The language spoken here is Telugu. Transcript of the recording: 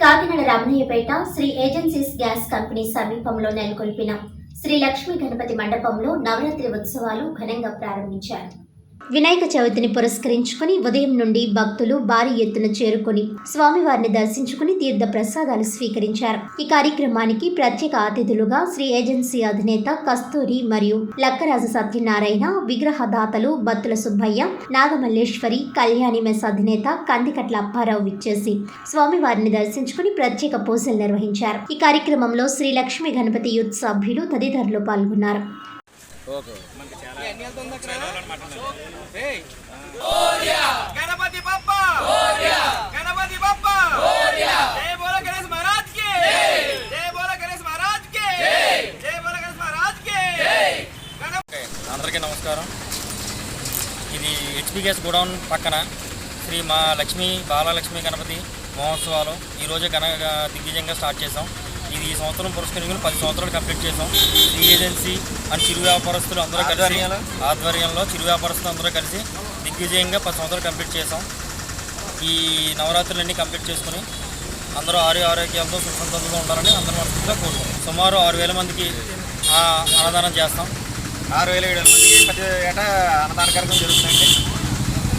Kakinada Ramanayyapeta Shri agencies gas company సమీపంలో నెలకొల్పిన శ్రీ లక్ష్మీ గణపతి మండపంలో నవరాత్రి ఉత్సవాలు ఘనంగా ప్రారంభించారు. వినాయక చవితిని పురస్కరించుకుని ఉదయం నుండి భక్తులు భారీ ఎత్తున చేరుకొని స్వామివారిని దర్శించుకుని తీర్థ ప్రసాదాలు స్వీకరించారు. ఈ కార్యక్రమానికి ప్రత్యేక అతిథులుగా శ్రీ ఏజెన్సీ అధినేత కస్తూరి మరియు లక్కరాజు సత్యనారాయణ విగ్రహదాతలు బత్తుల సుబ్బయ్య నాగమల్లేశ్వరి కళ్యాణి మెస్ అధినేత కందికట్ల అప్పారావు విచ్చేసి స్వామివారిని దర్శించుకుని ప్రత్యేక పూజలు నిర్వహించారు. ఈ కార్యక్రమంలో శ్రీ లక్ష్మీ గణపతి యూత్ సభ్యులు తదితరులు పాల్గొన్నారు. ఓకే. చాలా గణపతి గణపతి బోల గణేష్ బోల గణేష్ గణేష్ అందరికీ నమస్కారం. ఇది హెచ్పి గ్యాస్ గోడౌన్ పక్కన శ్రీ మా లక్ష్మి బాలలక్ష్మి గణపతి మహోత్సవాలు. ఈరోజు ఘన దిగ్విజయంగా స్టార్ట్ చేసాం ఇది ఈ సంవత్సరం పురస్కరించుకుని పది సంవత్సరాలు కంప్లీట్ చేసాం ఈ ఏజెన్సీ అండ్ చిరు వ్యాపారస్తులు అందరూ కలిసి ఆధ్వర్యంలో? ఆధ్వర్యంలో చిరు వ్యాపారస్తులు అందరూ కలిసి దిగ్విజయంగా పది సంవత్సరాలు కంప్లీట్ చేసాం ఈ నవరాత్రులన్నీ కంప్లీట్ చేసుకుని అందరూ ఆరోగ్య ఆరోగ్యాలతో సుఖసంతోషంగా ఉండాలని అందరూ మనస్ఫూర్తిగా కోరుకుంటాం సుమారు ఆరు వేల మందికి అన్నదానం చేస్తాం. ఆరు వేల ఏడు మందికి ప్రతి ఏటా అన్నదాన కార్యక్రమం జరుగుతుందండి.